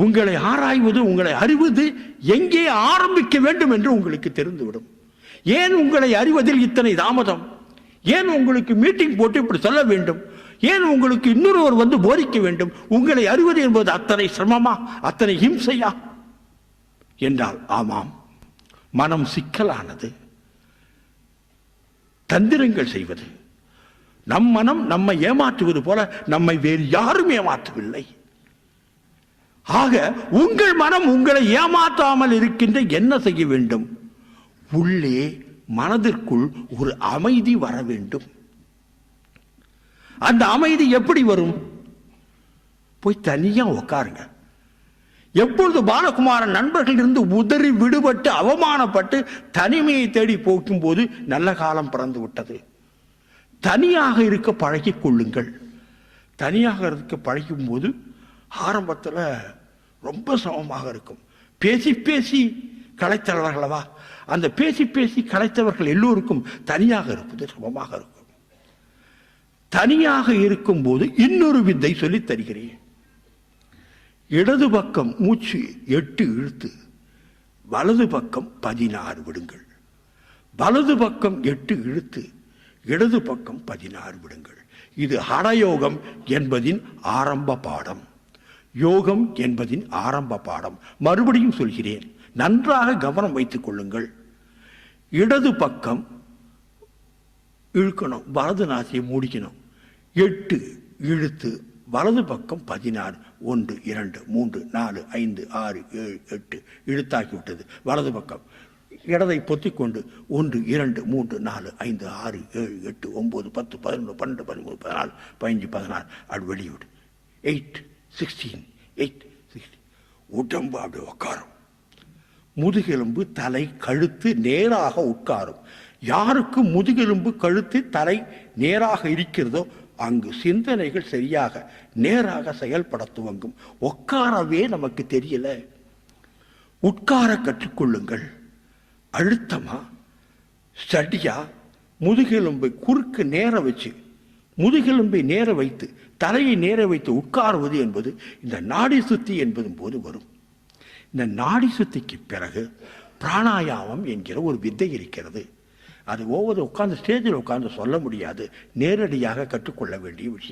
உங்களை ஆராய்வது உங்களை அறிவது எங்கே ஆரம்பிக்க வேண்டும் என்று உங்களுக்கு தெரிந்துவிடும். ஏன் உங்களை அறிவதில் இத்தனை தாமதம்? ஏன் உங்களுக்கு மீட்டிங் போட்டு இப்படி சொல்ல வேண்டும்? ஏன் உங்களுக்கு இன்னொருவர் வந்து போதிக்க வேண்டும்? உங்களை அறிவது என்பது அத்தனை சிரமமா? அத்தனை ஹிம்சையா? என்றால் ஆமாம். மனம் சிக்கலானது. தந்திரங்கள் செய்வது. நம் மனம் நம்மை ஏமாற்றுவது போல நம்மை வேறு யாரும் ஏமாற்றவில்லை. ஆக உங்கள் மனம் உங்களை ஏமாற்றாமல் இருக்கின்ற என்ன செய்ய வேண்டும்? உள்ளே மனதிற்குள் ஒரு அமைதி வர வேண்டும். அந்த அமைதி எப்படி வரும்? போய் தனியா உட்காருங்க எப்பொழுது பாலகுமாரன் நண்பர்கள் இருந்து உதறி விடுபட்டு அவமானப்பட்டு தனிமையை தேடி போகும்போது நல்ல காலம் பிறந்து விட்டது. தனியாக இருக்க பழகிக் கொள்ளுங்கள். தனியாக இருக்க பழகும் போது ஆரம்பத்தில் ரொம்ப சமமாக இருக்கும். பேசி பேசி கலைத்தவர்களவா அந்த பேசி பேசி கலைத்தவர்கள் எல்லோருக்கும் தனியாக இருப்பது சமமாக இருக்கும். தனியாக இருக்கும்போது இன்னொரு வித்தை சொல்லித் தருகிறேன். இடது பக்கம் மூச்சு எட்டு இழுத்து வலது பக்கம் பதினாறு விடுங்கள். வலது பக்கம் எட்டு இழுத்து இடது பக்கம் பதினாறு விடுங்கள். இது ஹடயோகம் என்பதின் ஆரம்ப பாடம். யோகம் என்பதின் ஆரம்ப பாடம். மறுபடியும் சொல்கிறேன். நன்றாக கவனம் வைத்துக் கொள்ளுங்கள். இடது பக்கம் இழுக்கணும். வலது நாசியை மூடிக்கணும். எட்டு இழுத்து வலது பக்கம் பதினாறு ஒன்று இரண்டு மூன்று நாலு ஐந்து ஆறு ஏழு எட்டு இழுத்தாக்கி விட்டது. வலது பக்கம். இடதை பொத்திக்கொண்டு ஒன்று இரண்டு மூன்று நாலு ஐந்து ஆறு ஏழு எட்டு ஒம்பது பத்து பதினொன்று பன்னெண்டு பதிமூணு பதினாலு பதினஞ்சு பதினாறு. அது வெளியிடு. எயிட் சிக்ஸ்டீன் எயிட் சிக்ஸ்டீன் உடம்பு அப்படி உட்காரும் முதுகெலும்பு தலை கழுத்து நேராக உட்காரும். யாருக்கு முதுகெலும்பு கழுத்து தலை நேராக இருக்கிறதோ அங்கு சிந்தனைகள் சரியாக நேராக செயல்பட துவங்கும். உட்காரவே நமக்கு தெரியல. உட்கார கற்றுக்கொள்ளுங்கள். அழுத்தமா? ஸ்டடியா? முதுகெலும்பை குறுக்கு நேர வச்சு முதுகெலும்பை நேர வைத்து தலையை நேர வைத்து உட்காருவது என்பது இந்த நாடி சுத்தி என்பதும் போது வரும். இந்த நாடி சுத்திக்கு பிறகு பிராணாயாமம் என்கிற ஒரு வித்தை இருக்கிறது. அது ஒவ்வொரு உட்கார்ந்து ஸ்டேஜில் உட்கார்ந்து சொல்ல முடியாது. நேரடியாக கற்றுக்கொள்ள வேண்டிய விஷயம்.